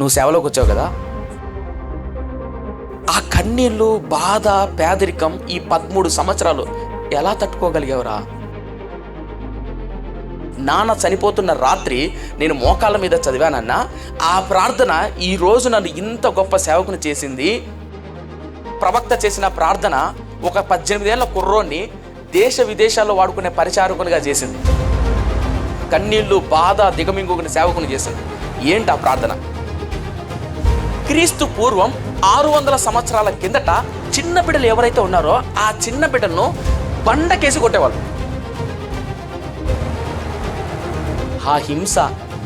నువ్వు సేవలోకి వచ్చావు కదా? ఆ కన్నీళ్ళు బాధ పేదరికం ఈ పదమూడు సంవత్సరాలు ఎలా తట్టుకోగలిగావురా? నాన్న చనిపోతున్న రాత్రి నేను మోకాళ్ళ మీద చదివానన్న ఆ ప్రార్థన ఈ రోజు నన్ను ఇంత గొప్ప సేవకుని చేసింది. ప్రవక్త చేసిన ప్రార్థన ఒక పద్దెనిమిదేళ్ళ కుర్రోన్ని దేశ విదేశాల్లో వాడుకునే పరిచారకునిగా చేసింది. కన్నీళ్ళు బాధ దిగమింగుకుని సేవకుని చేసింది. ఏంటి ఆ ప్రార్థన? క్రీస్తు పూర్వం ఆరు వందల సంవత్సరాల కిందట చిన్న బిడ్డలు ఎవరైతే ఉన్నారో ఆ చిన్న బిడ్డలను బండకేసి కొట్టేవాళ్ళు. ఆ హింస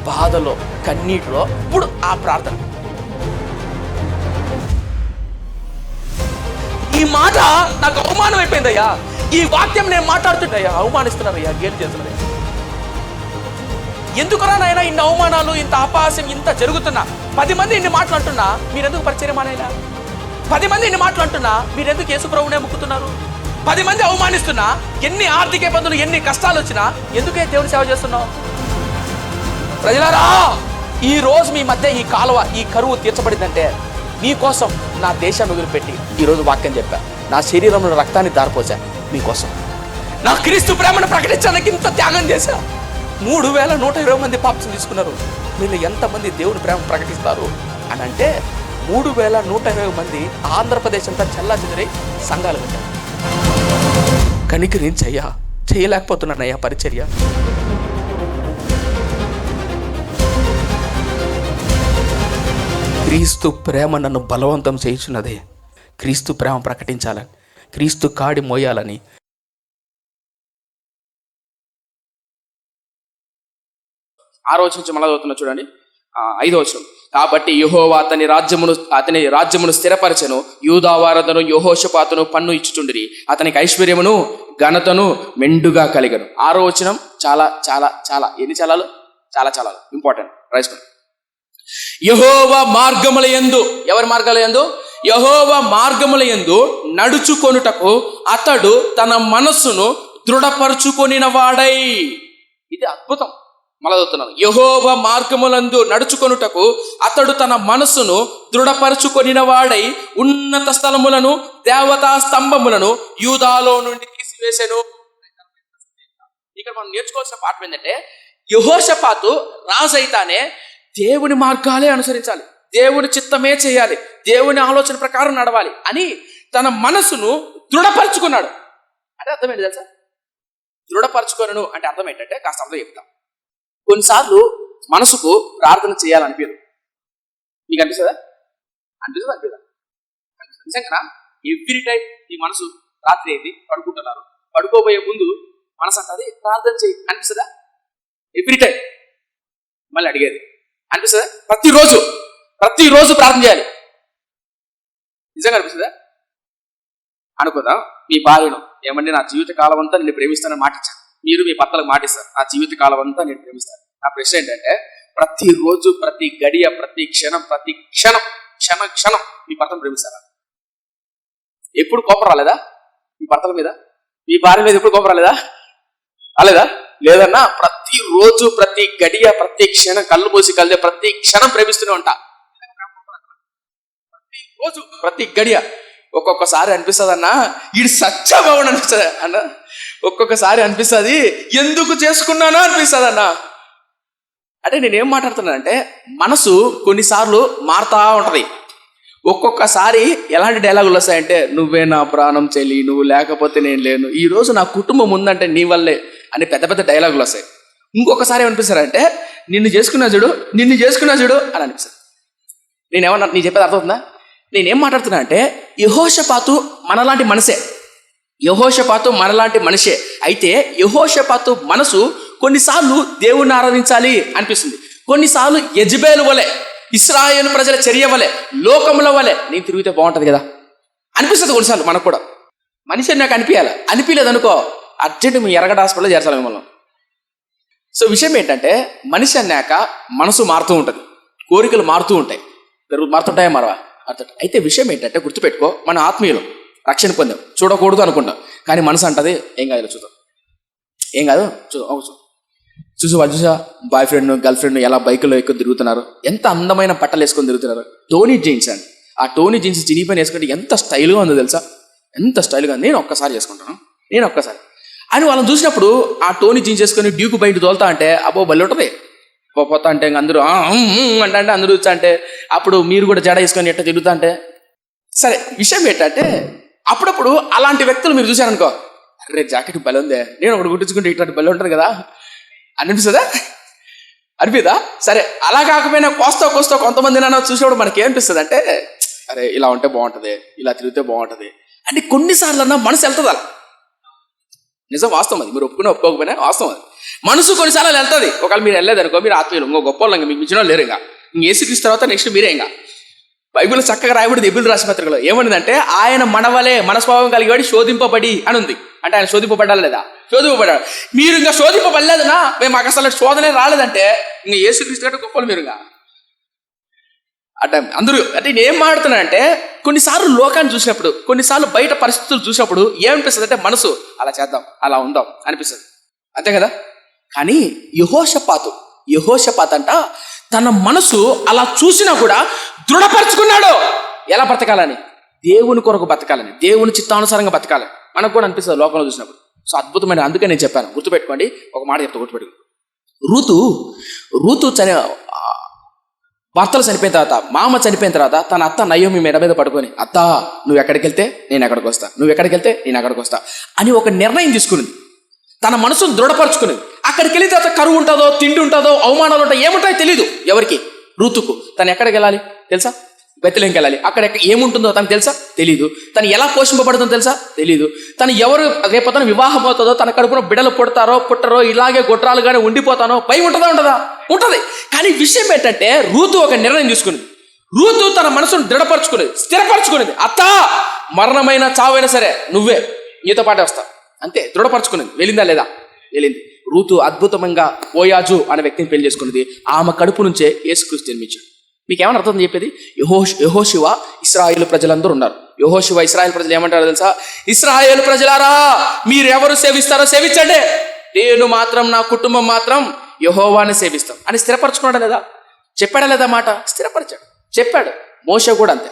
బాధలో కన్నీటిలో ఇప్పుడు ఆ ప్రార్థన. ఈ మాట నాకు అవమానం అయిపోయిందయ్యా ఈ వాక్యం నేను మాట్లాడుతుంటయ్యా అవమానిస్తున్నారయ్యా గేట్ చేస్తున్నారయ్యా. ఎందుకురా నాయన ఇన్ని అవమానాలు ఇంత అపహాస్యం ఇంత జరుగుతున్నా? పది మంది ఇన్ని మాటలు అంటున్నా మీరెందుకు పరిచయం మానైనా పది మంది ఇన్ని మాటలు అంటున్నా మీరెందుకు యేసుప్రభునే ముక్కుతున్నారు? పది మంది అవమానిస్తున్నా ఎన్ని ఆర్థిక ఇబ్బందులు ఎన్ని కష్టాలు వచ్చినా ఎందుకే దేవుని సేవ చేస్తున్నావు? ప్రజలారా ఈ రోజు మీ మధ్య ఈ కాలువ ఈ కరువు తీర్చబడిందంటే మీకోసం నా దేశాన్ని వదిలిపెట్టి ఈరోజు వాక్యం చెప్పా. నా శరీరంలో రక్తాన్ని దారిపోసా మీకోసం నా క్రీస్తు ప్రేమను ప్రకటించడానికి ఇంత త్యాగం చేశా. మూడు వేల నూట ఇరవై మంది పాపం తీసుకున్నారు. వీళ్ళు ఎంతమంది దేవుని ప్రేమ ప్రకటిస్తారు? అని అంటే మూడు వేల నూట ఇరవై మంది ఆంధ్రప్రదేశ్ అంతా చల్లా చెదిరి సంఘాలు పెట్టారు కనికి నేను చెయ్యా చేయలేకపోతున్నానయ్యా పరిచర్య. క్రీస్తు ప్రేమ నన్ను బలవంతం చేయించున్నదే. క్రీస్తు ప్రేమ ప్రకటించాలని క్రీస్తు కాడి మోయాలని ఆ నుంచి మళ్ళా చదువుతున్నా చూడండి. ఐదో వచనం. కాబట్టి యహోవా అతని రాజ్యమును అతని రాజ్యమును స్థిరపరచను. యూదావారధను యహోషపాతను పన్ను ఇచ్చుచుండిరి. అతనికి ఐశ్వర్యమును ఘనతను మెండుగా కలిగను. ఆరో వచనం చాలా చాలా చాలా. ఎన్ని చాలాలు? చాలా చాలా ఇంపార్టెంట్. రాసుకోండి యహోవ మార్గముల యందు ఎవరి మార్గాల యందు? యహోవ మార్గముల యందు నడుచుకొనుటకు అతడు తన మనస్సును దృఢపరుచుకొనిన వాడై. ఇది అద్భుతం. మళ్ళా చదువుతున్నాను. యహోవ మార్గములందు నడుచుకొనుటకు అతడు తన మనస్సును దృఢపరుచుకొనిన వాడై ఉన్నత స్థలములను దేవతా స్తంభములను యూదాలో నుండి తీసివేశాను ఇక్కడ మనం నేర్చుకోవాల్సిన పాఠం ఏంటంటే యహోషపాతు రాజైతానే దేవుని మార్గాలే అనుసరించాలి. దేవుని చిత్తమే చేయాలి. దేవుని ఆలోచన ప్రకారం నడవాలి అని తన మనసును దృఢపరుచుకున్నాడు. అంటే అర్థం ఏంటి తెలుసా? దృఢపరచుకొనను అంటే అర్థం ఏంటంటే కాస్త అర్థం చెప్తాం. కొన్నిసార్లు మనసుకు ప్రార్థన చేయాలనిపించదు మీకు అనిపిస్తుందా? అనిపిస్తుందా అనిపిదా నిజంగా ఎవ్రీ టైం ఈ మనసు రాత్రి అయింది పడుకుంటున్నారు. పడుకోబోయే ముందు మనసు అంటది ప్రార్థన చేయి అనిపిస్తుందా? ఎవ్రీ టైం మళ్ళీ అడిగేది. అనిపిస్తుందా? ప్రతిరోజు ప్రతిరోజు ప్రార్థన చేయాలి. నిజంగా అనిపిస్తుందా? అనుకుందాం. మీ భార్యను ఏమంటే నా జీవిత కాలం అంతా నేను ప్రేమిస్తానని మాటిచ్చాను. మీరు మీ భర్తలకు మాటిస్తారు. నా జీవిత కాలం అంతా నేను ప్రేమిస్తాను. నా ప్రశ్న ఏంటంటే ప్రతిరోజు ప్రతి గడియ ప్రతి క్షణం ప్రతి క్షణం క్షణ క్షణం మీ భర్తను ప్రేమిస్తారా? ఎప్పుడు కోపం రాలేదా? మీ భర్తల మీద? మీ భార్య మీద ఎప్పుడు కోపం రాలేదా? రాలేదా? లేదన్నా ప్రతిరోజు ప్రతి గడియ ప్రతి క్షణం కళ్ళు మూసి కలిదే ప్రతి క్షణం ప్రేమిస్తూనే ఉంటా. ప్రతిరోజు ప్రతి గడియ ఒక్కొక్కసారి అనిపిస్తుంది అన్న ఇది సత్యభావన అనిపిస్తుంది అన్న. ఒక్కొక్కసారి అనిపిస్తుంది ఎందుకు చేసుకున్నానో అనిపిస్తుంది అన్న అంటే నేనేం మాట్లాడుతున్నానంటే మనసు కొన్నిసార్లు మారుతా ఉంటది. ఒక్కొక్కసారి ఎలాంటి డైలాగులు వస్తాయంటే నువ్వే నా ప్రాణం చెల్లి నువ్వు లేకపోతే నేను లేను. ఈ రోజు నా కుటుంబం ఉందంటే నీ వల్లే అని పెద్ద పెద్ద డైలాగులు వస్తాయి. ఇంకొకసారి ఏమనిపిస్తారంటే నిన్ను చేసుకున్నా చూడు నిన్ను చేసుకున్నా చూడు అని అనిపిస్తుంది. నేనేమన్నా నీ చెప్పేది అర్థమవుతుందా? నేనేం మాట్లాడుతున్నా అంటే యహోషపాతు మనలాంటి మనసే. యహోషపాతు మనలాంటి మనిషే. అయితే యహోషపాతు మనసు కొన్నిసార్లు దేవుణ్ణి ఆరాధించాలి అనిపిస్తుంది. కొన్నిసార్లు యజ్బేలు వలె ఇస్రాయేల్ ప్రజల చర్య వలె లోకముల వలె నేను తిరిగితే బాగుంటుంది కదా? అనిపిస్తుంది కొన్నిసార్లు మనకు కూడా. మనిషి నాకు అనిపించాలి అనిపించలేదు అనుకో అర్జెంట్ మీ ఎరగడ హాస్పిటల్లో చేర్చాలి మిమ్మల్ని. సో విషయం ఏంటంటే మనిషి అన్నాక మనసు మారుతూ ఉంటుంది. కోరికలు మారుతూ ఉంటాయి. పెరుగు మారుతుంటాయా? మరవా? మారుతుంటాయి. అయితే విషయం ఏంటంటే గుర్తుపెట్టుకో మన ఆత్మీయులు. రక్షణ పొందాం. చూడకూడదు అనుకుంటాం. కానీ మనసు అంటది ఏం కాదు చూద్దాం. ఏం కాదు? చూద్దాం ఒక చూద్దాం. చూసి వాళ్ళు చూసా బాయ్ ఫ్రెండ్ గర్ల్ ఫ్రెండ్ ఎలా బైకులో ఎక్కువ తిరుగుతున్నారు? ఎంత అందమైన బట్టలు వేసుకొని తిరుగుతున్నారు? టోనీ జీన్స్ అండి. ఆ టోనీ జీన్స్ చినిగిపోయిన వేసుకుంటే ఎంత స్టైల్గా ఉందో తెలుసా? ఎంత స్టైల్గా? ఉంది నేను ఒక్కసారి చేసుకుంటాను. నేను ఒక్కసారి. అని వాళ్ళని చూసినప్పుడు ఆ టోనీ జీన్స్ వేసుకొని డ్యూకు బయట తోలుతా అంటే అబ్బో బల్లి ఉంటుంది. పో- పోతా అంటే ఇంక అందరూ అంటే అంటే అందరూ వచ్చా అంటే అప్పుడు మీరు కూడా జడ వేసుకొని ఎట్ట తిరుగుతా అంటే సరే విషయం ఏంటంటే అప్పుడప్పుడు అలాంటి వ్యక్తులు మీరు చూశారనుకో అరే జాకెట్ బలి ఉందే. నేను ఒకటి కుట్టించుకుంటే ఇట్లాంటి బలి ఉంటుంది కదా. అనిపిస్తుందా? అనిపిదా? సరే అలా కాకపోయినా కోస్తా కోస్తా కొంతమంది నన్ను చూసినప్పుడు మనకి ఏమనిపిస్తుంది అంటే అరే ఇలా ఉంటే బాగుంటుంది ఇలా తిరిగితే బాగుంటుంది. అంటే కొన్నిసార్లు అన్నా మనసు వెళ్తుంది? అలా నిజం వాస్తవం అది. మీరు ఒప్పుకునే ఒప్పుకోకపోయినా వాస్తవం అది. మనసు కొన్నిసార్లు వెళ్తుంది. ఒకవేళ మీరు వెళ్ళలేదు అనుకో మీరు ఆత్మీయులు ఇంకో గొప్ప వాళ్ళు ఇంకా మీకు మించిన వాళ్ళు లేరు ఇంకా. ఇంక ఏసుక్రీస్తు తర్వాత నెక్స్ట్ మీరే ఇంకా. బైబిల్ చక్కగా రాయబడింది ఎబిల్ రాసిన పత్రికలో. ఏమన్నదంటే ఆయన మనవలే మనస్వభావం కలిగివాడి శోధింపబడి అని ఉంది అంటే ఆయన శోధింపబడాలి లేదా? శోధింపబడ్డాడు. మీరు ఇంకా శోధింపబడలేదనా మేము మాకు అసలు శోధనే రాలేదంటే ఇంకా ఏసుక్రీస్తు కంటే గొప్పలు మీరు ఇంకా అంటే అందరూ అంటే నేను ఏం మాడుతున్నానంటే కొన్నిసార్లు లోకాన్ని చూసినప్పుడు కొన్నిసార్లు బయట పరిస్థితులు చూసినప్పుడు ఏమనిపిస్తుంది అంటే మనసు అలా చేద్దాం అలా ఉందాం అనిపిస్తుంది. అంతే కదా? కానీ యహోషపాతు యహోషపాత్ అంట తన మనసు అలా చూసినా కూడా దృఢపరుచుకున్నాడు. ఎలా బ్రతకాలని? దేవుని కొరకు బతకాలని దేవుని చిత్తానుసారంగా బతకాలని మనకు కూడా అనిపిస్తుంది లోకంలో చూసినప్పుడు. సో అద్భుతమైన అందుకే నేను చెప్పాను. గుర్తుపెట్టుకోండి ఒక మాట చెప్తా గుర్తుపెట్టుకోండి ఋతు ఋతు చని భర్తలు చనిపోయిన తర్వాత మామ చనిపోయిన తర్వాత తన అత్త నయోమి మెడ మీద పడుకొని అత్త నువ్వు ఎక్కడికి వెళ్తే నేను ఎక్కడికి వస్తా. నువ్వు ఎక్కడికి వెళ్తే నేను అక్కడికి వస్తా. అని ఒక నిర్ణయం తీసుకునింది. తన మనసును దృఢపరుచుకుని అక్కడికి వెళ్ళిన తర్వాత కరువు ఉంటుందో తిండి ఉంటుందో అవమానాలు ఉంటాయో ఏముంటాయో తెలియదు ఎవరికి. ఋతుకు తను ఎక్కడికి వెళ్ళాలి తెలుసా? బెత్తలేంకి వెళ్ళాలి. అక్కడ ఏముంటుందో తనకు తెలుసా? తెలియదు తను ఎలా పోషింపబడుతుందో తెలుసా? తెలియదు తను ఎవరు రేపొద్దున వివాహం అవుతుందో తన కడుపున బిడలు పుడతారో పుట్టరో ఇలాగే గొడ్రాలుగానే ఉండిపోతానో భయం ఉంటుందా ఉండదా? ఉంటుంది. కానీ విషయం ఏంటంటే రూతు ఒక నిర్ణయం తీసుకుంది. రూతు తన మనసును దృఢపరచుకునేది స్థిరపరచుకునేది అత్త! మరణమైన చావైనా సరే నువ్వే. నీతో పాటే వస్తా. అంతే దృఢపరచుకునేది వెళ్ళిందా లేదా? వెళ్ళింది. రూతు అద్భుతంగా ఓయాజు అనే వ్యక్తిని పెళ్ళి చేసుకున్నది. ఆమె కడుపు నుంచే యేసుక్రీస్తు జన్మించాడు. మీకు ఏమైనా అర్థం చెప్పేది? యహోష్ యహోశివ ఇస్రాయేల్ ప్రజలందరూ ఉన్నారు. యహోశివ ఇస్రాయేల్ ప్రజలు ఏమంటారు తెలుసా? ఇస్రాయేల్ ప్రజలారా మీరు ఎవరు సేవిస్తారో సేవించండి. నేను మాత్రం నా కుటుంబం మాత్రం యహోవాని సేవిస్తాం. అని స్థిరపరచుకున్నాడా లేదా? చెప్పాడా లేదా మాట? స్థిరపరిచాడు. చెప్పాడు. మోస కూడా అంతే.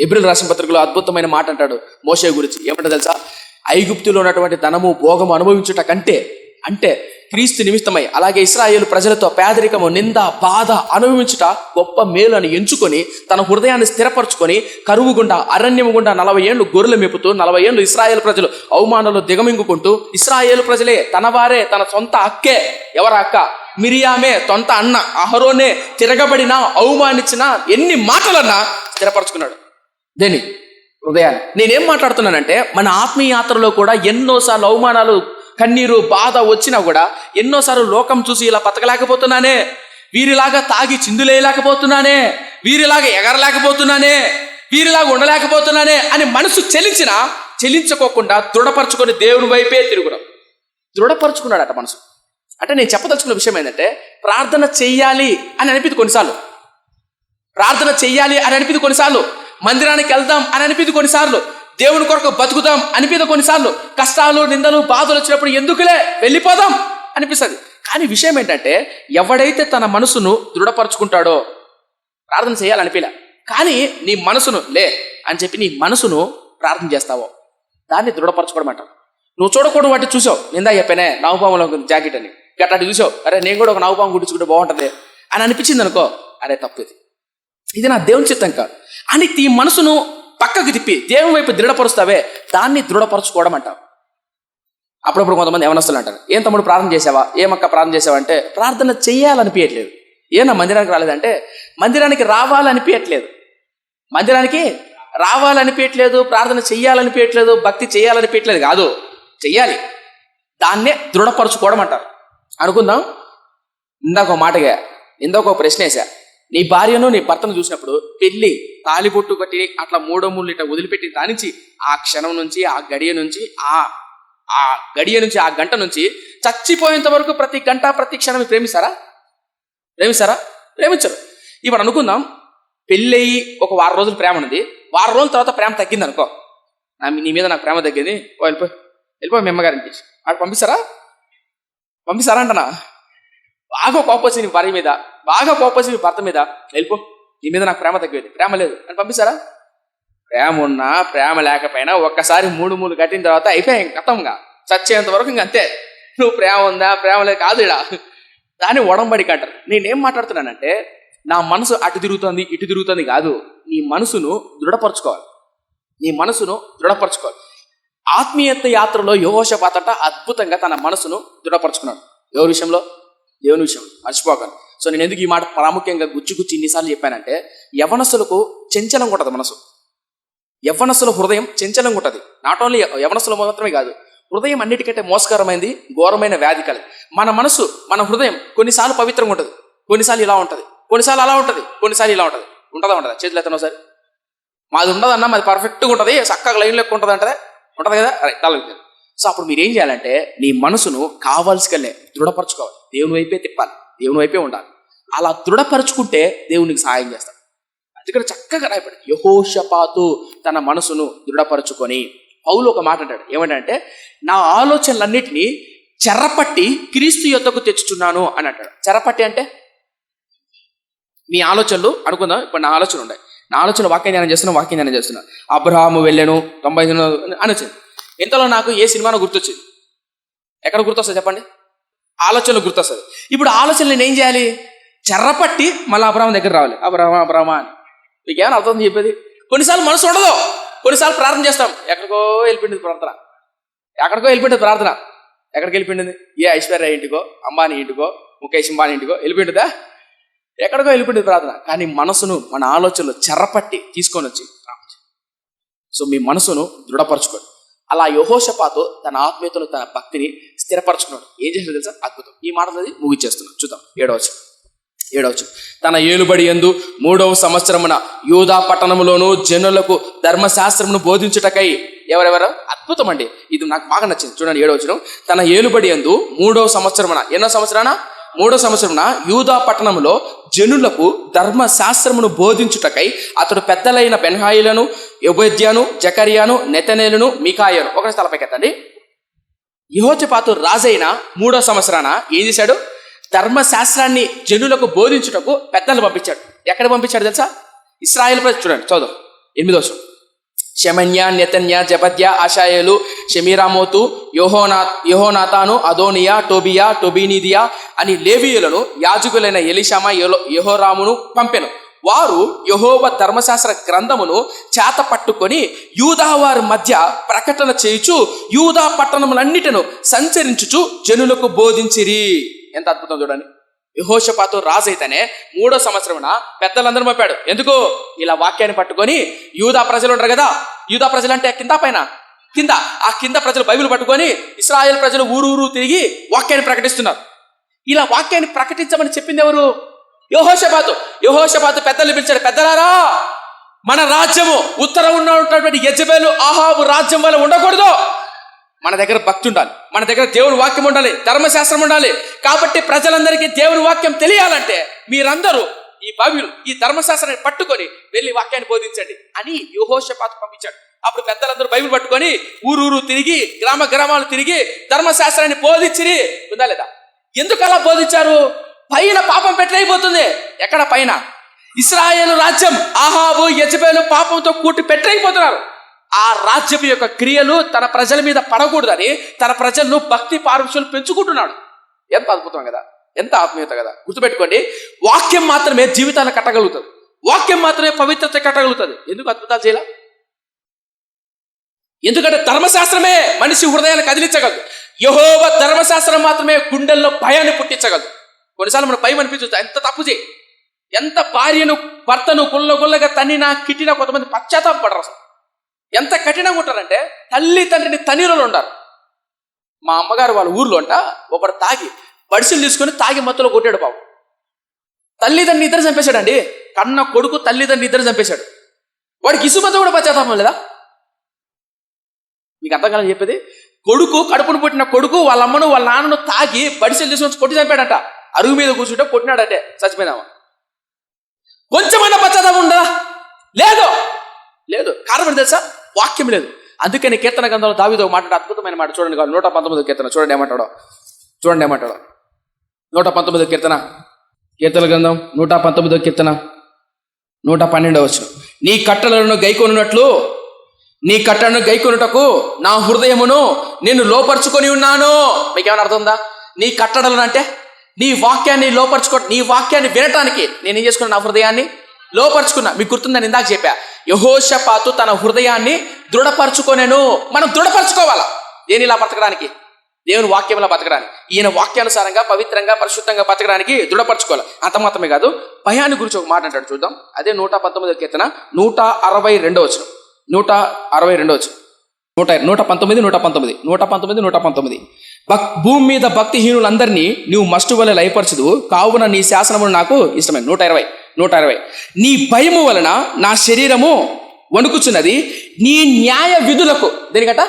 ఎబ్రిల్ రాసిన పత్రికలో అద్భుతమైన మాట అంటాడు మోషే గురించి. ఏమంటే తెలుసా? ఐగుప్తులో ఉన్నటువంటి ధనము భోగము అనుభవించుట కంటే అంటే క్రీస్తు నిమిత్తమై అలాగే ఇస్రాయేలు ప్రజలతో పేదరికము నింద బాధ అనుభవించుట గొప్ప మేలు అని ఎంచుకొని తన హృదయాన్ని స్థిరపరచుకొని కరువు గుండా అరణ్యము గుండా నలభై ఏళ్ళు గొర్రెలు మెప్పుతూ నలభై ఏళ్ళు ఇస్రాయేల్ ప్రజలు అవమానంలో దిగమింగుకుంటూ ఇస్రాయేలు ప్రజలే తన వారే తన సొంత అక్కే ఎవరా అక్క? మిరియామే సొంత అన్న అహరోనే తిరగబడిన అవమానించిన ఎన్ని మాటలన్నా స్థిరపరచుకున్నాడు. దేని? హృదయాన్ని. నేనేం మాట్లాడుతున్నానంటే మన ఆత్మీయ యాత్రలో కూడా ఎన్నోసార్లు అవమానాలు కన్నీరు బాధ వచ్చినా కూడా ఎన్నోసార్లు లోకం చూసి ఇలా బతకలేకపోతున్నానే. వీరిలాగా తాగి చిందులేయలేకపోతున్నానే. వీరిలాగా ఎగరలేకపోతున్నానే. వీరిలాగా ఉండలేకపోతున్నానే అని మనసు చెలించిన చెలించుకోకుండా దృఢపరచుకొని దేవుని వైపే తిరుగుడం దృఢపరచుకున్నాడట మనసు. అంటే నేను చెప్పదలుచుకున్న విషయం ఏంటంటే ప్రార్థన చెయ్యాలి అని అనిపిది కొన్నిసార్లు. ప్రార్థన చెయ్యాలి అని అనిపిది కొన్నిసార్లు. మందిరానికి వెళ్దాం అని అనిపిది కొన్నిసార్లు. దేవుని కొరకు బతుకుదాం అనిపిది కొన్నిసార్లు. కష్టాలు నిందలు బాధలు వచ్చినప్పుడు ఎందుకులే వెళ్ళిపోదాం అనిపిస్తుంది. కానీ విషయం ఏంటంటే ఎవడైతే తన మనసును దృఢపరచుకుంటాడో ప్రార్థన చేయాలనిపిలా. కానీ నీ మనసును లే అని చెప్పి నీ మనసును ప్రార్థన చేస్తావో. దాన్ని దృఢపరచుకోవడం అంటారు నువ్వు చూడకూడదు వాటి చూసావు. నిందా చెప్పానే నవపాములో జాకెట్ అని. గట్టాటి చూసావు. అరే నేను కూడా ఒక నవపాము గుడించుకుంటే బాగుంటుంది అని అనిపించింది అనుకో అరే తప్పు ఇది. ఇది నా దేవుని చిత్తం కాదు. అని ఈ మనసును పక్కకు తిప్పి దేవుని వైపు దృఢపరుస్తావే దాన్ని దృఢపరచుకోవడం అంటాం అప్పుడప్పుడు కొంతమంది ఏమనస్తులు అంటారు ఏం తమ్ముడు ప్రార్థన చేసావా? ఏమక్క ప్రార్థన చేసావా? అంటే ప్రార్థన చేయాలనిపించట్లేదు ఏనా మందిరానికి రాలేదంటే మందిరానికి రావాలనిపించట్లేదు మందిరానికి రావాలనిపించట్లేదు ప్రార్థన చెయ్యాలనిపించట్లేదు భక్తి చేయాలనిపించట్లేదు కాదు చెయ్యాలి. దాన్నే దృఢపరచుకోవడం అంటారు. అనుకుందాం ఇందాక ఒక మాటగా ఇందాక ఒక ప్రశ్న వేసా నీ భార్యను నీ భర్తను చూసినప్పుడు పెళ్ళి తాలిబొట్టు కట్టి అట్లా మూడో మూడు లీటర్ వదిలిపెట్టి దానించి ఆ క్షణం నుంచి ఆ గడియ నుంచి ఆ ఆ గడియ నుంచి ఆ గంట నుంచి చచ్చిపోయేంత వరకు ప్రతి గంట ప్రతి క్షణం ప్రేమిస్తారా? ప్రేమిస్తారా? ప్రేమించరు. ఇప్పుడు అనుకుందాం పెళ్ళయి ఒక వారం రోజులు ప్రేమ ఉంది వారం రోజుల తర్వాత ప్రేమ తగ్గింది అనుకో నీ మీద నాకు ప్రేమ తగ్గింది. ఓ వెళ్ళిపో. వెళ్ళిపో మీ అమ్మగారింటి అక్కడ పంపిస్తారా? పంపిస్తారా అంటనా బాగా కోపం నీ భార్య మీద. బాగా కోపం నీ భర్త మీద. వెళ్ళిపో. నీ మీద నాకు ప్రేమ తగ్గిపోయింది ప్రేమ లేదు. అని పంపిస్తారా? ప్రేమ ఉన్నా ప్రేమ లేకపోయినా ఒక్కసారి మూడు మూడు కట్టిన తర్వాత అయిపోయాయి గతంగా చచ్చేంత వరకు ఇంక అంతే. నువ్వు ప్రేమ ఉందా? ప్రేమ లేదు. కాదు ఇలా దాన్ని ఒడంబడిక అంటారు నేనేం మాట్లాడుతున్నానంటే నా మనసు అటు తిరుగుతుంది ఇటు తిరుగుతుంది కాదు. నీ మనసును దృఢపరచుకోవాలి. నీ మనసును దృఢపరచుకోవాలి. ఆత్మీయత యాత్రలో యోహోషపాతట అద్భుతంగా తన మనసును దృఢపరచుకున్నాడు. ఎవరి విషయంలో? దేవుని విషయం మర్చిపోకండి. సో నేను ఎందుకు ఈ మాట ప్రాముఖ్యంగా గుచ్చి గుచ్చి ఇన్నిసార్లు చెప్పానంటే యవనస్తులకు చెంచలం ఉంటుంది మనసు. యవ్వనస్తుల హృదయం చెంచలం ఉంటుంది నాట్ ఓన్లీ యవనస్తులు మాత్రమే కాదు హృదయం అన్నిటికంటే మోసకరమైంది ఘోరమైన వ్యాధి కలది. మన మనసు మన హృదయం కొన్నిసార్లు పవిత్రంగా ఉంటుంది. కొన్నిసార్లు ఇలా ఉంటుంది. కొన్నిసార్లు అలా ఉంటుంది. కొన్నిసార్లు ఇలా ఉంటుంది. ఉంటుందా ఉంటుందా? చేతులు ఎత్తనో సరే మాది ఉండదన్నా మాది పర్ఫెక్ట్గా ఉంటుంది. చక్కగా లైన్ లెక్క ఉంటుంది అంటే ఉంటుంది కదా? రైట్ అలా సో అప్పుడు మీరు ఏం చేయాలంటే నీ మనసును కావాల్సికలే దృఢపరచుకోవాలి. దేవుని వైపే తిప్పాలి. దేవుని వైపే ఉండాలి. అలా దృఢపరచుకుంటే దేవునికి సహాయం చేస్తాడు. అందుకని చక్కగా రాయబడి యహోషపాతు తన మనసును దృఢపరచుకొని పౌలు ఒక మాట అంటాడు. ఏమంటే నా ఆలోచనలన్నిటినీ చెరపట్టి క్రీస్తు యొద్దకు తెచ్చుచున్నాను అని అంటాడు. చెరపట్టి అంటే? మీ ఆలోచనలు అనుకుందాం. ఇప్పుడు నా ఆలోచన ఉన్నాయి నా ఆలోచన వాక్యం ధ్యానం చేస్తున్నా వాక్యం ధ్యానం చేస్తున్నా. అబ్రహాము వెళ్ళాను తొంభై అని వచ్చింది. ఇంతలో నాకు ఏ సినిమానో గుర్తొచ్చింది? ఎక్కడ గుర్తొస్తుంది చెప్పండి? ఆలోచనలు గుర్తొస్తుంది. ఇప్పుడు ఆలోచనలు నేను ఏం చేయాలి? చెర్రపట్టి మళ్ళీ అబ్రహం దగ్గర రావాలి. అబ్రహమ అబ్రహమ అని. మీకేమైనా అర్థం చెప్పేది? కొన్నిసార్లు మనసు ఉండదు. కొన్నిసార్లు ప్రార్థన చేస్తాం. ఎక్కడికో వెళ్ళిపోయింది ప్రార్థన. ఎక్కడికో వెళ్ళిపోయింది ప్రార్థన. ఎక్కడికి వెళ్ళిపోయింది? ఏ ఐశ్వర్య ఇంటికో అంబానీ ఇంటికో ముఖేష్ అంబానీ ఇంటికో వెళ్ళిపోయిందా? ఎక్కడికో వెళ్ళిపోయింది ప్రార్థన. కానీ మనసును మన ఆలోచనలు చెర్రపట్టి తీసుకొని వచ్చి సో మీ మనసును దృఢపరచుకోండి. అలా యహోషపాతో తన ఆత్మీయతను తన భక్తిని స్థిరపరచుకున్నాడు. ఏం చేశాడు తెలుసా? అద్భుతం. ఈ మాటలది ముగిచ్చేస్తున్నాం చూద్దాం. ఏడవచ్చు ఏడవచ్చు తన ఏలుబడి ఎందు మూడవ సంవత్సరమున యూదా పట్టణంలోను జనులకు ధర్మశాస్త్రమును బోధించుటకై ఎవరెవరు? అద్భుతం అండి ఇది నాకు బాగా నచ్చింది. చూడండి ఏడవచనం తన ఏలుబడి ఎందు మూడవ సంవత్సరమున ఎన్నో సంవత్సరాన? మూడో సంవత్సరమున యూదా పట్టణంలో జనులకు ధర్మశాస్త్రమును బోధించుటకై అతడు పెద్దలైన బెన్హాయిలను యువద్యను జకరియాను నెతనేలను మికాయను. ఒకటి తలపైకెత్తండి యహోచపాతు రాజైన మూడో సంవత్సరాన ఏం చేశాడు? ధర్మశాస్త్రాన్ని జనులకు బోధించుటకు పెద్దలు పంపించాడు. ఎక్కడ పంపించాడు తెలుసా? ఇస్రాయేల్ ప్రజలు చూడండి చదువు. ఎనిమిదో వచనం. షమన్య నెతన్య జబద్య ఆశాయలు షమీరామోతు యోహోనా యోహోనాతాను అదోనియా టోబియా టోబీనిదియా అని లేవీయులను యాజకులైన ఎలిషామ యహోరామును పంపెను వారు యహోవ ధర్మశాస్త్ర గ్రంథమును చేత పట్టుకొని యూదా వారి మధ్య ప్రకటన చేయుచు యూదా పట్టణములన్నిటిను సంచరించుచు జనులకు బోధించిరి ఎంత అద్భుతం చూడండి యహోషపాతు రాజైతేనే మూడో సంవత్సరమున పెద్దలందరూ పంపాడు ఎందుకు? ఇలా వాక్యాన్ని పట్టుకొని యూదా ప్రజలు ఉంటారు కదా యూదా ప్రజలు అంటే కింద పైన కింద ఆ కింద ప్రజలు బైబిల్ పట్టుకొని ఇస్రాయేల్ ప్రజలు ఊరు ఊరు తిరిగి వాక్యాన్ని ప్రకటిస్తున్నారు. ఇలా వాక్యాన్ని ప్రకటించమని చెప్పింది ఎవరు? యహోషపాతు. యహోషపాతు పెద్దలు పిలిచాడు పెద్దలారా మన రాజ్యము ఉత్తరం ఉన్నటువంటి యజబేలు ఆహాబు రాజ్యం వల్ల ఉండకూడదు. మన దగ్గర భక్తి ఉండాలి. మన దగ్గర దేవుని వాక్యం ఉండాలి ధర్మశాస్త్రం ఉండాలి. కాబట్టి ప్రజలందరికీ దేవుని వాక్యం తెలియాలంటే మీరందరూ ఈ బైబిల్ ఈ ధర్మశాస్త్రాన్ని పట్టుకొని వెళ్ళి వాక్యాన్ని బోధించండి అని యోహోషపాతు పంపించాడు. అప్పుడు పెద్దలందరూ బైబిల్ పట్టుకొని ఊరూరు తిరిగి గ్రామ గ్రామాలు తిరిగి ధర్మశాస్త్రాన్ని బోధించిరి. ఉందా లేదా? ఎందుకు అలా బోధించారు? పైన పాపం పెట్టరైపోతుంది ఎక్కడ పైన? ఇస్రాయేల్ రాజ్యం ఆహాబు యజబేలు పాపంతో కూటి పెట్టరైపోతున్నారు ఆ రాజ్యం యొక్క క్రియలు తన ప్రజల మీద పడకూడదని తన ప్రజలను భక్తి పారుషులు పెంచుకుంటున్నాడు. ఎంత అద్భుతం కదా? ఎంత ఆత్మీయత కదా? గుర్తుపెట్టుకోండి వాక్యం మాత్రమే జీవితాన్ని కట్టగలుగుతుంది. వాక్యం మాత్రమే పవిత్రత కట్టగలుగుతుంది. ఎందుకు అద్భుతాలు చేయాల? ఎందుకంటే ధర్మశాస్త్రమే మనిషి హృదయాన్ని కదిలించగలదు. యహోవ ధర్మశాస్త్రం మాత్రమే గుండెల్లో భయాన్ని పుట్టించగలదు. కొన్నిసార్లు మనం భయం అనిపించవచ్చు ఎంత తప్పు చేయి. ఎంత భార్యను భర్తను గుల్ల గుల్లగా తన్నినా కిట్టినా కొంతమంది పశ్చాత్తాపడరు అసలు. ఎంత కఠినంగా ఉంటారంటే తల్లి తండ్రిని తనీరులు ఉంటారు మా అమ్మగారు వాళ్ళ ఊర్లో అంట ఒకడు తాగి బడిసెలు తీసుకొని తాగి మత్తులో కొట్టాడు బాబు. తల్లిదండ్రిని ఇద్దరు చంపేశాడండి. కన్న కొడుకు తల్లిదండ్రిని ఇద్దరు చంపేశాడు. వాడికి ఇసుమంతా కూడా పశ్చాత్తాపం లేదా? మీకు అర్థం కాలని చెప్పేది? కొడుకు కడుపును పుట్టిన కొడుకు వాళ్ళ అమ్మను వాళ్ళ నాన్నను తాగి బడిసెలు తీసుకొని కొట్టి చంపాడట. అరుగు మీద కూర్చుంటే కొట్టినాడంటే చచ్చిపోయినావా? కొంచెమైనా పశ్చాత్తాపం ఉండదా లేదు. లేదు. కారణం తెలుసా? వాక్యం లేదు. అందుకని కీర్తన గ్రంథంలో దావిదో మాట్లాడే అద్భుతమైన మాట చూడండి నూట పంతొమ్మిది కీర్తన. చూడండి ఏమంటాడో. చూడండి ఏమంటాడో. నూట పంతొమ్మిదో కీర్తన. కీర్తన గ్రంథం నూట పంతొమ్మిదో కీర్తన. నూట పన్నెండవ వచ్చిన నీ కట్టలను గైకొనున్నట్లు నీ కట్టలను గైకొనుటకు నా హృదయమును నేను లోపరుచుకొని ఉన్నాను. మీకేమైనా అర్థం ఉందా? నీ కట్టడలను అంటే నీ వాక్యాన్ని లోపరుచుకో నీ వాక్యాన్ని వినటానికి నేను ఏం చేసుకున్నా నా హృదయాన్ని? లోపరుచుకున్నా. మీకు గుర్తుందని ఇందాక చెప్పా. యహోషపాతు తన హృదయాన్ని దృఢపరచుకోనేను. మనం దృఢపరచుకోవాలా? దేని ఇలా బతకడానికి? దేవుని వాక్యంలో బతకడానికి. ఈయన వాక్యానుసారంగా పవిత్రంగా పరిశుద్ధంగా బతకడానికి దృఢపరచుకోవాలి. అంత మాత్రమే కాదు భయాన్ని గురించి ఒక మాట అంటాడు చూద్దాం. అదే నూట పంతొమ్మిది కీర్తన నూట అరవై రెండో వచ్చిన నూట అరవై రెండో వచ్చిన నూట నూట పంతొమ్మిది నూట పంతొమ్మిది. నూట పంతొమ్మిది నూట పంతొమ్మిది. భక్ భూమి మీద భక్తిహీనులందరినీ నువ్వు మస్టు వల్ల లయపరచదు కావున నీ శాసనములు నాకు ఇష్టమైన నూట ఇరవై. నూట అరవై. నీ భయము వలన నా శరీరము వణుకుచున్నది. నీ న్యాయ విధులకు దేనికట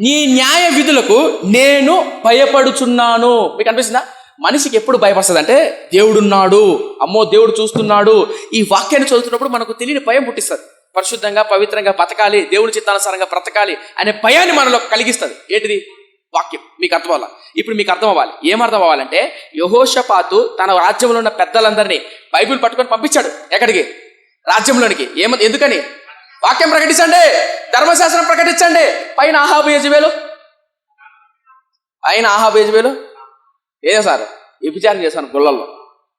నీ న్యాయ విధులకు నేను భయపడుచున్నాను. మీకు అనిపిస్తుందా? మనిషికి ఎప్పుడు భయపడుతుంది అంటే దేవుడున్నాడు అమ్మో దేవుడు చూస్తున్నాడు. ఈ వాక్యాన్ని చదువుతున్నప్పుడు మనకు తెలియని భయం పుట్టిస్తుంది. పరిశుద్ధంగా పవిత్రంగా బతకాలి దేవుడి చిత్తానుసారంగా బ్రతకాలి అనే భయాన్ని మనలో కలిగిస్తుంది. ఏంటిది? వాక్యం మీకు అర్థం అవ్వాలి ఇప్పుడు మీకు అర్థం అవ్వాలి ఏమర్థం అవ్వాలంటే యహోషపాతు తన రాజ్యంలో ఉన్న పెద్దలందరినీ బైబిల్ పట్టుకొని పంపించాడు. ఎక్కడికి? రాజ్యంలోనికి. ఏమ ఎందుకని? వాక్యం ప్రకటించండి. ధర్మశాస్త్రం ప్రకటించండి. పైన ఆహాబు యజువేలు పైన ఆహాబు యజువేలు ఏదో సార్ విభిచారం చేశాను గుళ్ళల్లో.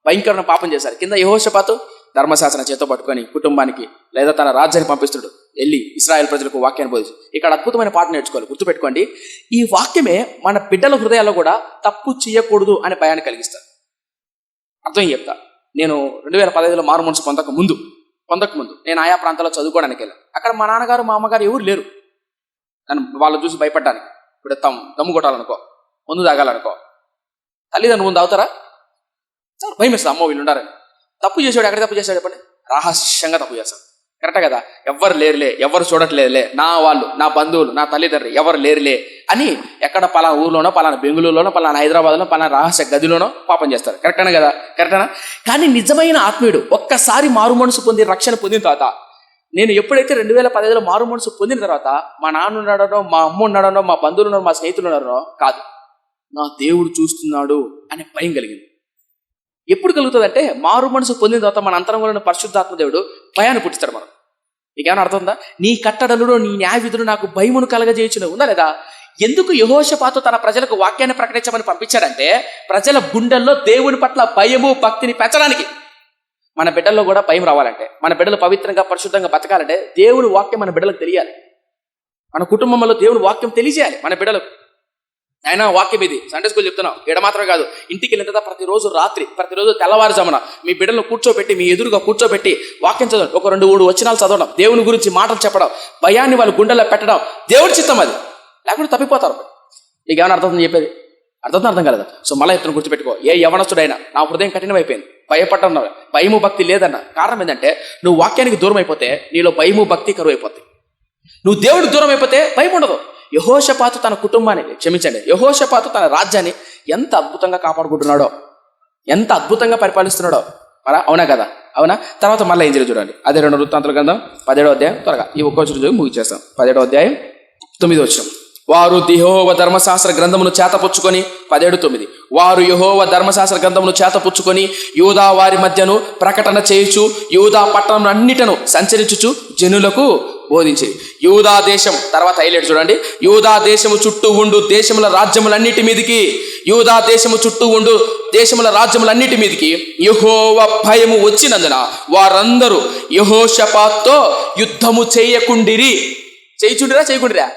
భయంకరమైన పాపం చేశారు. కింద యహోషపాతు ధర్మశాస్త్రం చేతో పట్టుకొని కుటుంబానికి లేదా తన రాజ్యాన్ని పంపిస్తుడు వెళ్ళి ఇస్రాయల్ ప్రజలకు వాక్యాన్ని బోధించి. ఇక్కడ అద్భుతమైన పాట నేర్చుకోవాలి. గుర్తుపెట్టుకోండి. ఈ వాక్యమే మన బిడ్డల హృదయాల్లో కూడా తప్పు చేయకూడదు అనే భయాన్ని కలిగిస్తారు అర్థం చెప్తా. నేను రెండు వేల పదహైదులో మారు మనసు పొందక ముందు పొందక ముందు నేను ఆయా ప్రాంతాల్లో చదువుకోవడానికి వెళ్ళాను. అక్కడ మా నాన్నగారు మా అమ్మగారు ఎవరు లేరు. నన్ను వాళ్ళు చూసి భయపడ్డానికి. ఇప్పుడు తమ్ దమ్ము కొట్టాలనుకో ముందు తాగాలనుకో. తల్లిదండ్రులు ముందు అవుతారా సార్ భయం వేస్తుంది అమ్మో వీళ్ళు ఉండారని. తప్పు చేసాడు ఎక్కడ తప్పు చేశాడు చెప్పండి? రహస్యంగా తప్పు చేస్తాడు. కరెక్టే కదా? ఎవ్వరు లేరులే ఎవరు చూడట్లేదులే. నా వాళ్ళు నా బంధువులు నా తల్లిదండ్రులు ఎవరు లేరులే అని ఎక్కడ పలానా ఊర్లోనో పలానా బెంగళూరులోనో పలానా హైదరాబాద్లో పలానా రహస్య గదిలోనో పాపం చేస్తారు. కరెక్టేనా కదా? కరెక్టేనా? కానీ నిజమైన ఆత్మీయుడు ఒక్కసారి మారు మనసు పొంది రక్షణ పొందిన తర్వాత నేను ఎప్పుడైతే రెండు వేల పదిహేడులో మారు మనసు పొందిన తర్వాత మా నాన్న ఉన్నాడనో మా అమ్మ ఉన్నాడనో మా బంధువులు ఉన్నారో మా స్నేహితులు ఉన్నారో కాదు నా దేవుడు చూస్తున్నాడు అనే భయం కలిగింది. ఎప్పుడు కలుగుతుందంటే మారు మనసు పొందిన తర్వాత మన అంతరంగంలో ఉన్న పరిశుద్ధాత్మ దేవుడు భయాన్ని పుట్టిస్తాడు మనం నీకేమైనా అర్థం ఉందా? నీ కట్టడలు నీ న్యాయవిధులు నాకు భయమును కలగజేయచ్చిన ఉందా లేదా? ఎందుకు యహోషపాతు తన ప్రజలకు వాక్యాన్ని ప్రకటించమని పంపించాడంటే ప్రజల గుండెల్లో దేవుని పట్ల భయము భక్తిని పెంచడానికి. మన బిడ్డల్లో కూడా భయం రావాలంటే మన బిడ్డలు పవిత్రంగా పరిశుద్ధంగా బతకాలంటే దేవుని వాక్యం మన బిడ్డలకు తెలియాలి. మన కుటుంబంలో దేవుని వాక్యం తెలియజేయాలి మన బిడ్డలకు. ఆయన వాక్యం ఇది. సండే స్కూల్ చెప్తున్నాం. ఇక్కడ మాత్రమే కాదు. ఇంటికి వెళ్ళిన తర్వాత ప్రతిరోజు రాత్రి ప్రతిరోజు తెల్లవారుజామున మీ బిడ్డలను కూర్చోబెట్టి మీ ఎదురుగా కూర్చోబెట్టి వాక్యం చదవడం ఒక రెండు మూడు వచనాలు చదవడం దేవుని గురించి మాటలు చెప్పడం భయాన్ని వాళ్ళ గుండెల్లో పెట్టడం దేవుడి చిత్తం అది. లేకుంటే తప్పిపోతారు. నీకు ఏమైనా అర్థం చెప్పేది? అర్థం అర్థం కాలేదు? సో మళ్ళీ ఇతను గుర్తుపెట్టుకో. ఏ యవనస్తుడైనా నా హృదయం కఠినమైపోయింది భయపడ్డా భయము భక్తి లేదన్న కారణం ఏంటంటే నువ్వు వాక్యానికి దూరం అయిపోతే నీలో భయము భక్తి కరువు అయిపోతాయి నువ్వు దేవుడికి దూరం అయిపోతే భయం ఉండదు యహోషపాతు తన కుటుంబాన్ని క్షమించండి యహోషపాతు తన రాజ్యాన్ని ఎంత అద్భుతంగా కాపాడుకుంటున్నాడో ఎంత అద్భుతంగా పరిపాలిస్తున్నాడో. మరా అవునా కదా? అవునా? తర్వాత మళ్ళీ ఏం జరిగి చూడండి. అదే రెండు వృత్తాంతుల గ్రంథం పదిహేడో అధ్యాయం త్వరగా. ఈ ఒక్కో చూసి ముగిచేస్తాం పదిహేడో అధ్యాయం తొమ్మిది వచ్చిన వారు దిహోవ ధర్మశాస్త్ర గ్రంథమును చేతపుచ్చుకొని పదిహేడు తొమ్మిది. వారు యహోవ ధర్మశాస్త్ర గ్రంథమును చేతపుచ్చుకొని యూదా వారి మధ్యను ప్రకటన చేయుచు యూదా పట్టణం అన్నిటను సంచరించుచు జనులకు బోధించేది. యూదా దేశం తర్వాత హైలైట్ చూడండి. యూదా దేశము చుట్టూ ఉండు దేశముల రాజ్యములన్నిటి మీదికి. యూదా దేశము చుట్టూ ఉండు దేశముల రాజ్యములన్నిటి మీదకి. యహోవ భయము వచ్చినందున వారందరూ యహోషపాత్తో యుద్ధము చేయకుండిరి. చేయిచుండిరా చేయకుండిరా?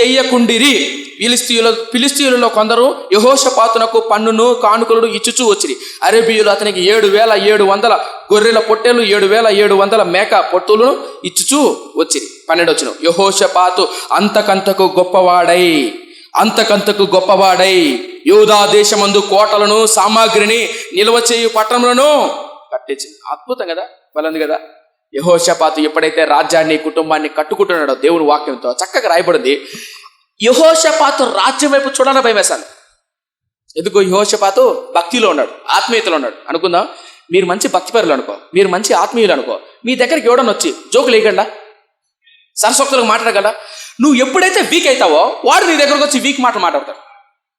చెయ్యకుండిరి. ఫిలిస్తీయుల ఫిలిస్తీయులలో కొందరు యహోషపాతునకు పన్నును కానుకలను ఇచ్చుచూ వచ్చిరి. అరేబియులు అతనికి ఏడు వేల ఏడు వందల గొర్రెల పొట్టెలు ఏడు వేల ఏడు వందల మేక పొట్టులను ఇచ్చుచూ వచ్చిరి. పన్నెండు వచ్చిన యహోషపాతు అంతకంతకు గొప్పవాడై అంతకంతకు గొప్పవాడై యూదా దేశమందు కోటలను సామాగ్రిని నిల్వ చేయు పట్టణములను కట్టించింది అద్భుతం కదా బలంది కదా. యహోషపాతు ఎప్పుడైతే రాజ్యాన్ని కుటుంబాన్ని కట్టుకుంటున్నాడో దేవుని వాక్యంతో చక్కగా రాయబడింది. యహోషపాతు రాజ్యం వైపు చూడాలని భయమేశాను ఎందుకు యహోషపాతు భక్తిలో ఉన్నాడు ఆత్మీయతలో ఉన్నాడు. అనుకుందాం మీరు మంచి భక్తిపరులు అనుకో మీరు మంచి ఆత్మీయులు అనుకో. మీ దగ్గరికి ఎవడని వచ్చి జోకులు వేయకుండా సరస్వక్తులకు మాట్లాడగలరా నువ్వు ఎప్పుడైతే వీక్ అవుతావో వాడు నీ దగ్గరకు వచ్చి వీక్ మాట మాట్లాడతాడు.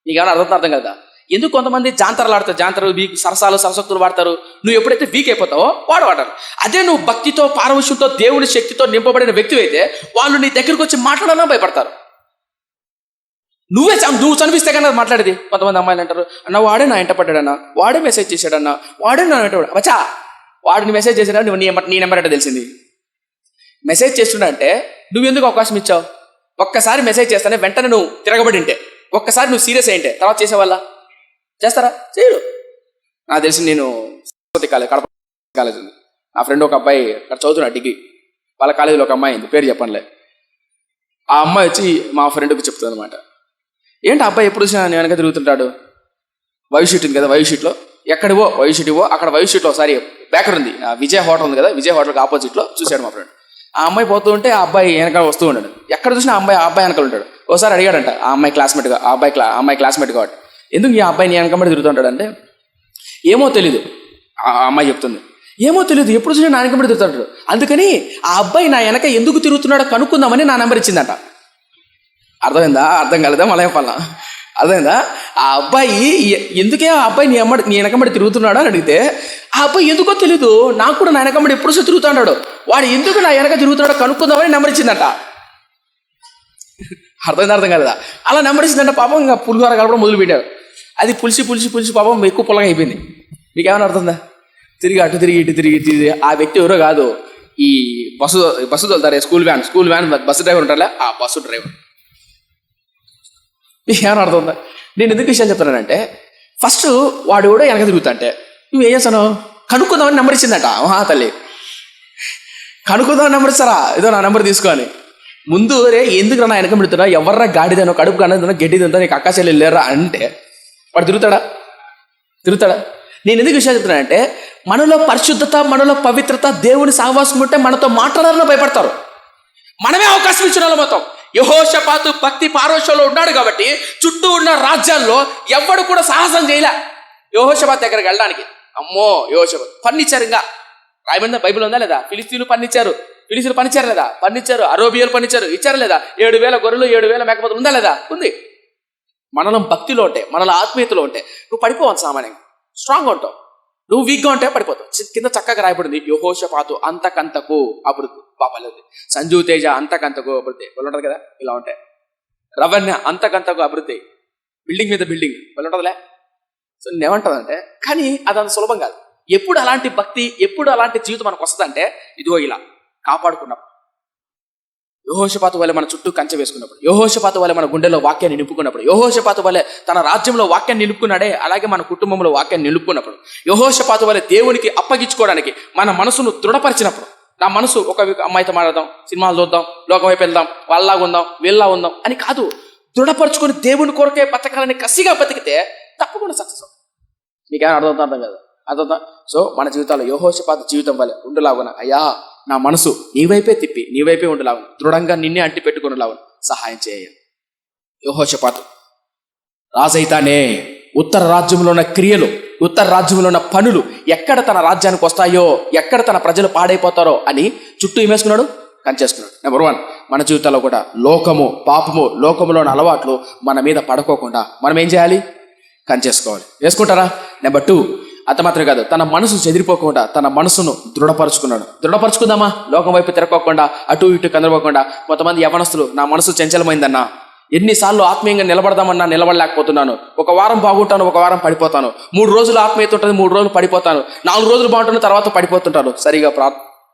నీకు అర్థం అర్థం కదా ఎందుకు కొంతమంది జాంతరలు ఆడతారు? జాంతరలు వీక్ సరసాలు సరసక్తులు వాడతారు. నువ్వు ఎప్పుడైతే వీక్ అయిపోతావో వాడు వాడరు అదే నువ్వు భక్తితో పారవశ్యంతో దేవుని శక్తితో నింపబడిన వ్యక్తి అయితే వాళ్ళు నీ దగ్గరికి వచ్చి మాట్లాడాలని భయపడతారు. నువ్వే చం- నువ్వు చనిపిస్తే కన్నా మాట్లాడేది? కొంతమంది అమ్మాయిలు అంటారు అన్న వాడే నా ఇంట పడ్డాడన్న వాడే మెసేజ్ చేశాడన్న వాడే నా వెంట వచ్చా వాడిని మెసేజ్ చేసినా నువ్వు నీ నీ నెంబర్ అంటే తెలిసింది. మెసేజ్ చేస్తున్నా అంటే నువ్వు ఎందుకు అవకాశం ఇచ్చావు? ఒక్కసారి మెసేజ్ చేస్తానే వెంటనే నువ్వు తిరగబడి ఉంటే ఒక్కసారి నువ్వు సీరియస్ అయింటే తర్వాత చేసేవాళ్ళ? చేస్తారా? చేయడు. నాకు తెలిసి నేను సరస్వతి కాలేజ్ కడప కాలేజ్ ఉంది. నా ఫ్రెండ్ ఒక అబ్బాయి అక్కడ చదువుతున్నా డిగ్రీ. వాళ్ళ కాలేజీలో ఒక అమ్మాయి అయింది పేరు చెప్పనులే. ఆ అమ్మాయి వచ్చి మా ఫ్రెండ్కి చెప్తుంది అనమాట ఏంటి అబ్బాయి ఎప్పుడు చూసినా నేను వెనక తిరుగుతుంటాడు? వైవ్ షీట్ ఉంది కదా వైవ్ షీట్లో? ఎక్కడివో? వైవ్ షీట్ ఇవో అక్కడ వైవ్ షీట్లో సారీ బ్యాకర్ ఉంది. ఆ విజయ్ హోటల్ ఉంది కదా విజయ్ హోటల్కి ఆపోజిట్లో చూశాడు మా ఫ్రెండ్ ఆ అమ్మాయి పోతూ ఉంటే ఆ అబ్బాయి వెనక వస్తూ ఉన్నాడు. ఎక్కడ చూసినా అమ్మాయి అబ్బాయి ఆ అబ్బాయి వెనకాల ఉంటాడు. ఒకసారి అడిగాడంట ఆ అమ్మాయి క్లాస్మేట్గా ఆ అబ్బాయి క్లా ఆ అమ్మాయి క్లాస్మేట్ కాబట్టి ఎందుకు ఈ అబ్బాయి నీ వెనకబడి తిరుగుతుంటాడంటే? ఏమో తెలీదు. ఆ అమ్మాయి చెప్తుంది. ఏమో తెలియదు ఎప్పుడు చూసినా నా వెనకబడి తిరుగుతుంటాడు. అందుకని ఆ అబ్బాయి నా వెనక ఎందుకు తిరుగుతున్నాడో కనుక్కుందామని నా నెంబర్ ఇచ్చిందట. అర్థమైందా? అర్థం కాలేదా? మలయం పల్ల అర్థమైందా? ఆ అబ్బాయి ఎందుకే ఆ అబ్బాయి నీ అమ్మడి నీ వెనకబడి తిరుగుతున్నాడు అని అడిగితే ఆ అబ్బాయి ఎందుకో తెలీదు. నాకు కూడా నా వెనకబడి ఎప్పుడు వచ్చి తిరుగుతున్నాడు వాడు ఎందుకు నా వెనక తిరుగుతున్నాడో కనుక్కుందామని నెంబర్ ఇచ్చిందట. అర్థమైందా? అర్థం కాలేదా? అలా నెంబర్ ఇచ్చిందంట పాపం ఇంకా పులిహోర కలపడం మొదలు పెట్టారు అది పులిసి పులిసి పులిసి పాపం ఎక్కువ పొలం అయిపోయింది. మీకు ఏమైనా అర్థందా తిరిగి అటు తిరిగి ఇటు తిరిగి తిరిగి ఆ వ్యక్తి ఎవరో కాదు ఈ bus bus తోలుతారే school van school van bus driver ఉంటారా ఆ బస్సు డ్రైవర్. మీకు ఏమైనా అర్థం నేను ఎందుకు విషయాలు చెప్తున్నానంటే ఫస్ట్ వాడు కూడా వెనక తిరుగుతా అంటే నువ్వు ఏం చేస్తాను కనుక్కుందామని నెంబర్ ఇచ్చిందట మహా తల్లి. కనుక్కుందామని నెంబర్ ఇస్తారా? ఏదో నా నెంబర్ తీసుకొని. ముందు రే ఎందుకు నా వెనక పెడుతున్నా ఎవర్రా గాడిదనో కడుపు కనదో గడ్డి తింటా నీకు అక్క చెల్లి లేరా? అంటే వాడు తిరుగుతాడా? తిరుగుతాడా? నేను ఎందుకు విషయం చెప్తున్నానంటే మనలో పరిశుద్ధత మనలో పవిత్రత దేవుని సహవాసం ఉంటే మనతో మాట్లాడాలని భయపడతారు. మనమే అవకాశం ఇచ్చిన వాళ్ళు మొత్తం యహోషపాతు భక్తి పారోషంలో ఉన్నాడు కాబట్టి చుట్టూ ఉన్న రాజ్యాల్లో ఎవ్వడు కూడా సాహసం చేయలే. యహోషపాత్ దగ్గరికి వెళ్ళడానికి. అమ్మో యహోషపాత్ పన్నిచ్చారు ఇంకా రాయమంది బైబిల్ ఉందా లేదా? ఫిలిస్తీన్లు పన్నిచ్చారు ఫిలిస్తీన్లు పనిచారు లేదా? పన్నిచ్చారు అరోబియాలు పనిచారు ఇచ్చారు లేదా? ఏడు వేల గొర్రెలు ఏడు వేల మేకపోతులు ఉందా లేదా? ఉంది. మనలో భక్తిలో ఉంటే మనలో ఆత్మీయతలో ఉంటే నువ్వు పడిపోవాలి సామాన్యంగా స్ట్రాంగ్ ఉంటావు. నువ్వు వీక్గా ఉంటే పడిపోతావు. కింద చక్కగా రాయబడింది యహోషపాతు అంతకంతకు అభివృద్ధి పాపలేదు. సంజీవ్ తేజ అంతకంతకు అభివృద్ధి. వాళ్ళు ఉంటారు కదా ఇలా ఉంటాయి. రవణ్య అంతకంతకు అభివృద్ధి. బిల్డింగ్ మీద బిల్డింగ్ వాళ్ళు ఉంటుందిలే సో నేనేమంటుందంటే కానీ అది అంత సులభం కాదు. ఎప్పుడు అలాంటి భక్తి ఎప్పుడు అలాంటి జీవితం మనకు వస్తుందంటే ఇదిగో ఇలా. కాపాడుకున్నప్పుడు. యోహోషపాత వల్ల మన చుట్టూ కంచె వేసుకున్నప్పుడు యోహోషపాత వల్ల మన గుండెలో వాక్యాన్ని నిలుపుకున్నప్పుడు యోహోషపాత వల్ల తన రాజ్యంలో వాక్యాన్ని నిలుపుకున్నాడే అలాగే మన కుటుంబంలో వాక్యాన్ని నిలుపుకున్నప్పుడు యోహోషపాత వల్ల దేవునికి అప్పగించుకోవడానికి మన మనసును దృఢపరిచినప్పుడు నా మనసు ఒక అమ్మాయితో మాట్లాడదాం సినిమాలు చూద్దాం లోకం వైపు వెళ్దాం వాళ్ళలాగా ఉందాం వీళ్ళలా ఉందాం అని కాదు. దృఢపరుచుకొని దేవుని కొరకే బతకాలని కసిగా బతికితే తప్పకుండా సక్సెస్ అవుతుంది మీకేమైనా అర్థమవుతా అర్థం కదా. అర్థమవుతా సో మన జీవితాల్లో యోహోషపాత జీవితం వల్ల ఉండులాగున అయ్యా నా మనసు నీ వైపే తిప్పి నీ వైపే దృఢంగా నిన్నే అంటి పెట్టుకునేలావు సహాయం చేయ. యోహోషపాతు. రాజైతానే ఉత్తర రాజ్యంలో ఉన్న క్రియలు ఉత్తర రాజ్యంలో ఉన్న పనులు ఎక్కడ తన రాజ్యానికి వస్తాయో ఎక్కడ తన ప్రజలు పాడైపోతారో అని చుట్టూ ఏమేసుకున్నాడు కంచేసుకున్నాడు. నెంబర్ వన్ మన జీవితాల్లో కూడా లోకము పాపము లోకములోని అలవాట్లు మన మీద పడుకోకుండా మనం ఏం చేయాలి? కంచేసుకోవాలి. వేసుకుంటారా? నెంబర్ టూ అంత మాత్రమే కాదు తన మనసు చెదిరిపోకుండా తన మనసును దృఢపరుచుకున్నాడు. దృఢపరుచుకుందామా? లోకం వైపు తిరగకోకుండా అటు ఇటు కదలపోకుండా కొంతమంది యవనస్తులు నా మనసు చంచలమైందన్నా. ఎన్నిసార్లు ఆత్మీయంగా నిలబడదామన్నా నిలబడలేకపోతున్నాను. ఒక వారం బాగుంటాను ఒక వారం పడిపోతాను. మూడు రోజులు ఆత్మీయత ఉంటుంది మూడు రోజులు పడిపోతాను. నాలుగు రోజులు బాగుంటున్న తర్వాత పడిపోతుంటాను. సరిగా ప్రా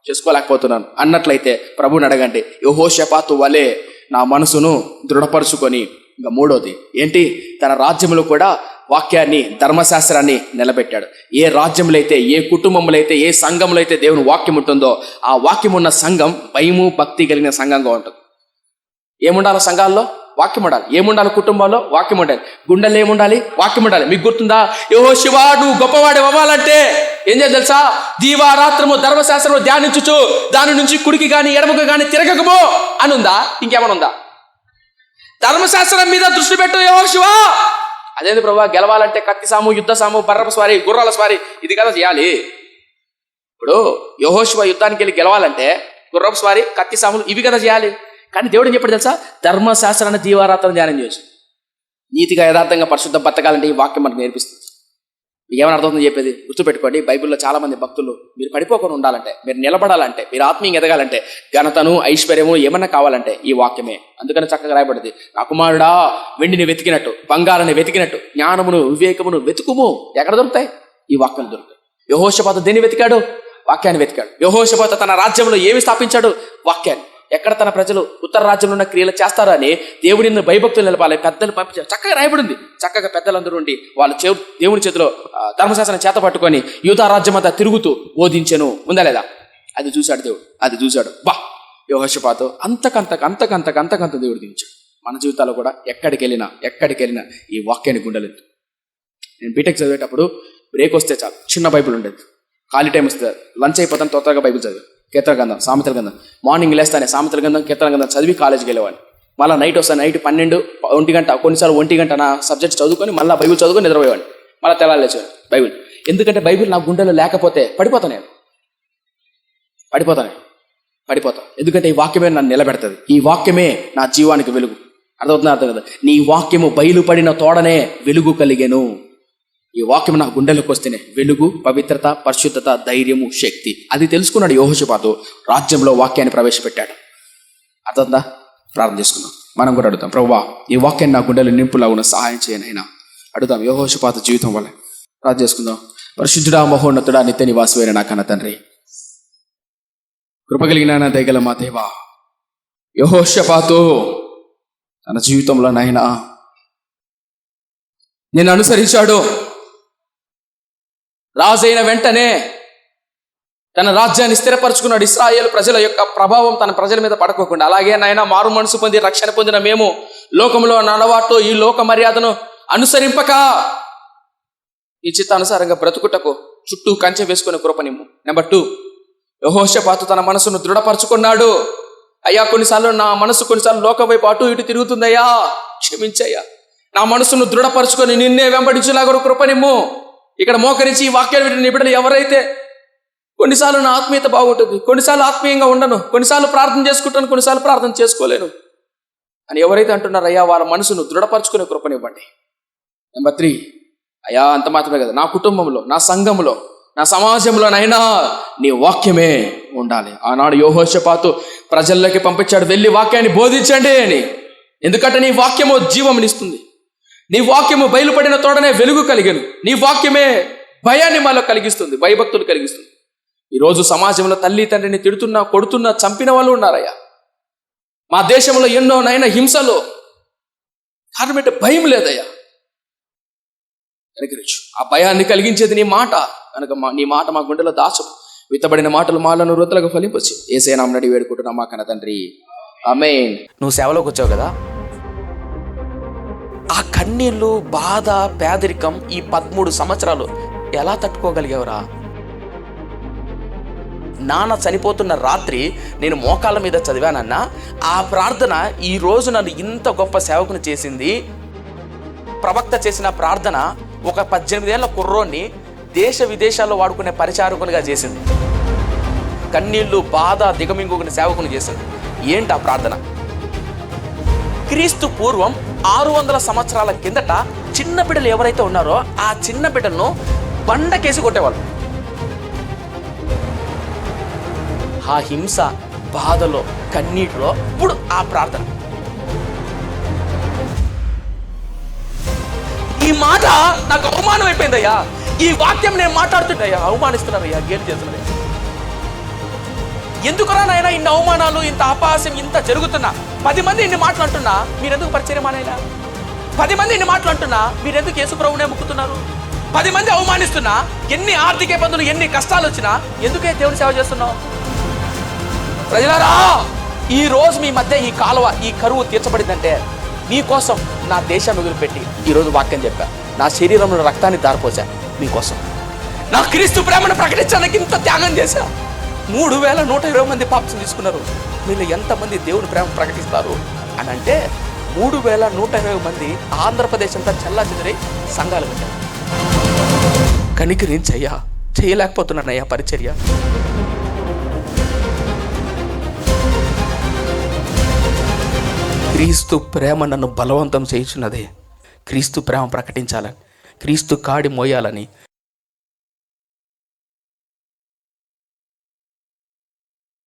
చేసుకోలేకపోతున్నాను. అన్నట్లయితే ప్రభుని అడగండి యోహో శపాతు వలె నా మనసును దృఢపరుచుకొని ఇంకా మూడోది ఏంటి? తన రాజ్యంలో కూడా వాక్యాన్ని ధర్మశాస్త్రాన్ని నిలబెట్టాడు. ఏ రాజ్యంలో అయితే ఏ కుటుంబంలో అయితే ఏ సంఘంలో అయితే దేవుని వాక్యం ఉంటుందో ఆ వాక్యం ఉన్న సంఘం భయము భక్తి కలిగిన సంఘంగా ఉంటుంది. ఏముండాలి సంఘాల్లో? వాక్యం ఉండాలి ఏముండాలి కుటుంబంలో? వాక్యం ఉండాలి గుండెలు ఏముండాలి? వాక్యం ఉండాలి మీకు గుర్తుందా? యోహో శివాడు నువ్వు గొప్పవాడు అవ్వాలంటే ఏం చేయాలి తెలుసా? దీవారాత్రము ధర్మశాస్త్రము ధ్యానించుచు దాని నుంచి కుడికి కానీ ఎడమకు కానీ తిరగకము అని ఉందా ఇంకేమైనా ఉందా? ధర్మశాస్త్రం మీద దృష్టి పెట్టు యోహో శివ! అదేంది ప్రభా? గెలవాలంటే కత్తి సాము యుద్ధ సాము బర్రపు స్వారీ గుర్రాల స్వారీ ఇది కదా చేయాలి. ఇప్పుడు యహోశివ యుద్ధానికి వెళ్ళి గెలవాలంటే గుర్రపు స్వారీ కత్తి సాములు ఇవి కదా చేయాలి. కానీ దేవుడు ఏం చెప్పాడు తెలుసా? ధర్మశాస్త్రాన్ని దీవారాత్రం ధ్యానం చేసి నీతిగా యథార్థంగా పరిశుద్ధ బతకాలంటే ఈ వాక్యం మనకు నేర్పిస్తుంది. మీకు ఏమైనా అర్థమవుతుందో చెప్పేది గుర్తుపెట్టుకోండి. బైబిల్లో చాలా మంది భక్తులు మీరు పడిపోకుండా ఉండాలంటే మీరు నిలబడాలంటే మీరు ఆత్మీయంగా ఎదగాలంటే ఘనతను ఐశ్వర్యము ఏమన్నా కావాలంటే ఈ వాక్యమే. అందుకని చక్కగా రాయబడింది. నా కుమారుడా వెండిని వెతికినట్టు బంగారాన్ని వెతికినట్టు జ్ఞానమును వివేకమును వెతుకుము. ఎక్కడ దొరుకుతాయి? ఈ వాక్యం దొరుకుతాయి. యహోషపాత దేన్ని వెతికాడు? వాక్యాన్ని వెతికాడు. యహోషపాత తన రాజ్యంలో ఏమి స్థాపించాడు? వాక్యాన్ని. ఎక్కడ తన ప్రజలు ఉత్తర రాజ్యంలో ఉన్న క్రియలు చేస్తారని అని దేవుడిని భయభక్తులు నిలపాలి. పెద్దలు పంపించారు చక్కగా రాయబడింది. చక్కగా పెద్దలందరూ ఉండి వాళ్ళ చే దేవుని చేతిలో ఆ, ధర్మశాస్త్రం చేత పట్టుకొని యూతా రాజ్యం అంతా తిరుగుతూ బోధించను. ఉందా లేదా? అది చూశాడు దేవుడు. అది చూశాడు. బా! యోహశపాతో అంతకంతకు అంతకంతకు అంతకంత దేవుడు దించాడు మన జీవితాల్లో కూడా ఎక్కడికి వెళ్ళినా ఎక్కడికి వెళ్ళినా ఈ వాక్యాన్ని గుండెలెత్తు. నేను బీటెక్ చదివేటప్పుడు బ్రేక్ వస్తే చాలు. చిన్న బైబిల్ ఉండేది. ఖాళీ టైం వస్తే లంచ్ అయిపోతాను తొందరగా బైబిల్ చదివాను కీర్తన గంధం సామెతల గంధం మార్నింగ్ లేస్తానే సామెతల గంధం కీర్తన గంధం చదివి కాలేజీకి వెళ్ళేవాడిని. మళ్ళీ నైట్ వస్తాను నైట్ పన్నెండు ఒంటి గంట కొన్నిసార్లు ఒంటి గంట నా సబ్జెక్ట్ చదువుకొని మళ్ళీ బైబిల్ చదువుకొని నిద్రపోయేవాడిని. మళ్ళీ తెల్లారి బైబిల్ ఎందుకంటే బైబిల్ నా గుండెలో లేకపోతే పడిపోతాను నేను. పడిపోతాను పడిపోతాను ఎందుకంటే ఈ వాక్యమే నన్ను నిలబెడుతుంది. ఈ వాక్యమే నా జీవానికి వెలుగు. అర్థమవుతుంది అర్థం కదా? నీ వాక్యము బయలుపడిన తోడనే వెలుగు కలిగేను. ఈ వాక్యం నా గుండెలకు వస్తేనే వెలుగు పవిత్రత పరిశుద్ధత ధైర్యము శక్తి. అది తెలుసుకున్నాడు యోహోషపాతు. రాజ్యంలో వాక్యాన్ని ప్రవేశపెట్టాడు. అర్థందా ప్రార్థన చేసుకుందాం. మనం కూడా అడుగుతాం ప్రభువా ఈ వాక్యాన్ని నా గుండెలు నింపులా ఉన్న సహాయం చేయనైనా. అడుగుదాం యోహోషపాత జీవితం వల్ల. ప్రార్థన చేసుకుందాం. పరిశుద్ధుడా మహోన్నతుడా నిత్య నివాసమైన నా కన్న తండ్రి. కృపగలిగిన నా దయగల మా దేవా. యహోషపాతు తన జీవితంలో నాయనా నేను అనుసరించాడు. రాజైన వెంటనే తన రాజ్యాన్ని స్థిరపరచుకున్నాడు. ఇస్రాయేల్ ప్రజల యొక్క ప్రభావం తన ప్రజల మీద పడకోకుండా. అలాగే నాయన మారు మనసు పొంది రక్షణ పొందిన మేము లోకంలో నడవాటు ఈ లోక మర్యాదను అనుసరింపక. ఈ చిత్తానుసారంగా బ్రతుకుటకు చుట్టూ కంచె వేసుకునే కృపనిమ్ము. నెంబర్ టూ యహోషపాతు తన మనసును దృఢపరచుకున్నాడు. అయ్యా కొన్నిసార్లు నా మనసు కొన్నిసార్లు లోక వైపు అటు ఇటు తిరుగుతుందయ్యా. క్షమించయ్యా. నా మనసును దృఢపరచుకొని నిన్నే వెంబడించులాగా కృపనిమ్ము. ఇక్కడ మోకరించి ఈ వాక్యాలు వింటున్న బిడ్డలు ఎవరైతే కొన్నిసార్లు నా ఆత్మీయత బాగుంటుంది కొన్నిసార్లు ఆత్మీయంగా ఉండను కొన్నిసార్లు ప్రార్థన చేసుకుంటాను కొన్నిసార్లు ప్రార్థన చేసుకోలేను. అని ఎవరైతే అంటున్నారో అయ్యా వాళ్ళ మనసును దృఢపరచుకునే కృపనివ్వండి. నెంబర్ త్రీ అయ్యా అంత మాత్రమే కదా నా కుటుంబంలో నా సంఘంలో నా సమాజంలోనైనా నీ వాక్యమే ఉండాలి. ఆనాడు యోహోషపాతు ప్రజల్లోకి పంపించాడు వెళ్ళి వాక్యాన్ని బోధించండి అని. ఎందుకంటే నీ వాక్యము జీవమునిస్తుంది నీ వాక్యము బయలుపడిన తోడనే వెలుగు కలిగను. నీ వాక్యమే భయాన్ని మాలో కలిగిస్తుంది భయభక్తులు కలిగిస్తుంది. ఈరోజు సమాజంలో తల్లి తండ్రిని తిడుతున్నా కొడుతున్నా చంపిన వాళ్ళు ఉన్నారయ్యా. మా దేశంలో ఎన్నో నైనా హింసలు కారణం ఏంటి భయం లేదయ్యా. కనికరించు ఆ భయాన్ని కలిగించేది నీ మాట. కనుక మా నీ మాట మా గుండెలో దాచు. విత్తబడిన మాటలు మాలను వృద్ధులకు ఫలింపచ్చు ఏసైనా నడి వేడుకుంటున్నా మా కన్న తండ్రి. అమేన్ నువ్వు సేవలోకి వచ్చావు కదా? ఆ కన్నీళ్ళు బాధ పేదరికం ఈ పదమూడు సంవత్సరాలు ఎలా తట్టుకోగలిగావురా? నాన్న చనిపోతున్న రాత్రి నేను మోకాళ్ళ మీద చదివానన్నా ఆ ప్రార్థన ఈ రోజు నన్ను ఇంత గొప్ప సేవకుని చేసింది. ప్రవక్త చేసిన ప్రార్థన ఒక పద్దెనిమిదేళ్ళ కుర్రోన్ని దేశ విదేశాల్లో వాడుకునే పరిచారకునిగా చేసింది. కన్నీళ్ళు బాధ దిగమింగుకుని సేవకుని చేసింది. ఏంటి ఆ ప్రార్థన? క్రీస్తు పూర్వం ఆరు వందల సంవత్సరాల కిందట చిన్న బిడ్డలు ఎవరైతే ఉన్నారో ఆ చిన్న బిడ్డలను బండకేసి కొట్టేవాళ్ళు. ఆ హింస బాధలో కన్నీటిలో ఇప్పుడు ఆ ప్రార్థన. ఈ మాట నాకు అవమానం అయిపోయిందయ్యా ఈ వాక్యం నేను మాట్లాడుతుంటయ్యా అవమానిస్తున్నారయ్యా గేలు చేస్తున్నారయ్యా. ఎందుకురా నాయన ఇన్ని అవమానాలు ఇంత అపహాస్యం ఇంత జరుగుతున్నా? పది మంది ఇన్ని మాటలు అంటున్నా మీరెందుకు పరిచయం మానైనా పది మంది ఇన్ని మాటలు అంటున్నా మీరెందుకు యేసుప్రభునే ముక్కుతున్నారు? పది మంది అవమానిస్తున్నా ఎన్ని ఆర్థిక ఇబ్బందులు ఎన్ని కష్టాలు వచ్చినా ఎందుకే దేవుని సేవ చేస్తున్నావు? ప్రజలారా ఈ రోజు మీ మధ్య ఈ కాలువ ఈ కరువు తీర్చబడిందంటే మీకోసం నా దేశం వదిలిపెట్టి ఈ రోజు వాక్యం చెప్పా. నా శరీరంలో రక్తాన్ని దారిపోసా మీకోసం. నా క్రీస్తు ప్రేమను ప్రకటించడానికి ఇంత త్యాగం చేశా. మూడు వేల నూట ఇరవై మంది పాపం తీసుకున్నారు. వీళ్ళు ఎంతమంది దేవుని ప్రేమ ప్రకటిస్తారు అని అంటే మూడు వేల నూట ఇరవై మంది ఆంధ్రప్రదేశ్ అంతా చల్లా చెదిరి సంఘాలు పెట్టారు కనికరించయ్యా చేయలేకపోతున్నానయ్యా పరిచర్య. క్రీస్తు ప్రేమ నన్ను బలవంతం చేయించున్నదే. క్రీస్తు ప్రేమ ప్రకటించాలని క్రీస్తు కాడి మోయాలని